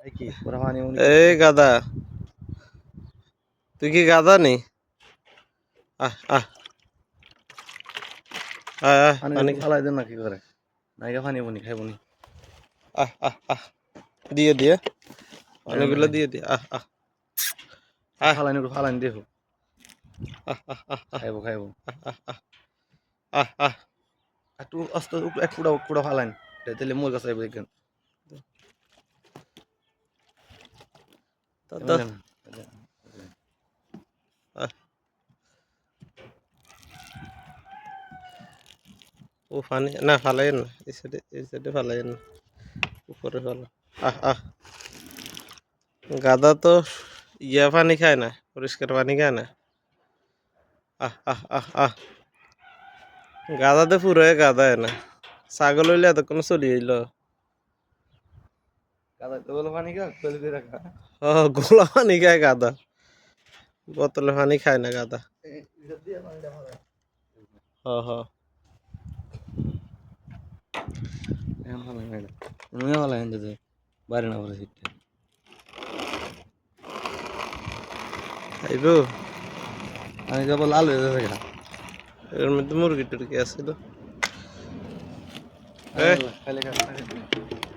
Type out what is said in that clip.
এই উনি এই গাদা। তুই কি গাদা নি? আহ আহ। পানি পানি ফালাই না কি করে নাইকা পানি বনি খাইব নি। আহ আহ আহ। দিয়ে দিয়ে। পানিগুলো দিয়ে দিয়ে। আহ আহ। আহ। ফালাইনি ফালাইনি দেখো। আহ আহ আহ খাইব খাইব। আহ আহ একটু আস্তে একটু এক ফুটা ফুটা ফালাইন। তাহলে মোর কাছে আইব দেখেন। তো ও পানি না ফালাই না। এই সাইডে এই সাইডে ফালাই না। উপরে ফেলো। আহ আহ। গাদা তো ইয়া পানি খায় না পরিষ্কার পানি খায় না। আহ আহ আহ আহ। গাদাতে পুরো গাদা না। ছাগল হইলে এতক্ষণ চলি হইল কাদা তো বলো পানি কা কইলে দিয়ে রাখা ও গোলা পানি খায় গাদা। বোতলে পানি খায় না গাদা। ফালাই না। বলে সিটে আইবো। আমি যাব লাল হয়ে যাবে এর মধ্যে মুরগি টুরগি আছিল এ। খাইলে খাইলে।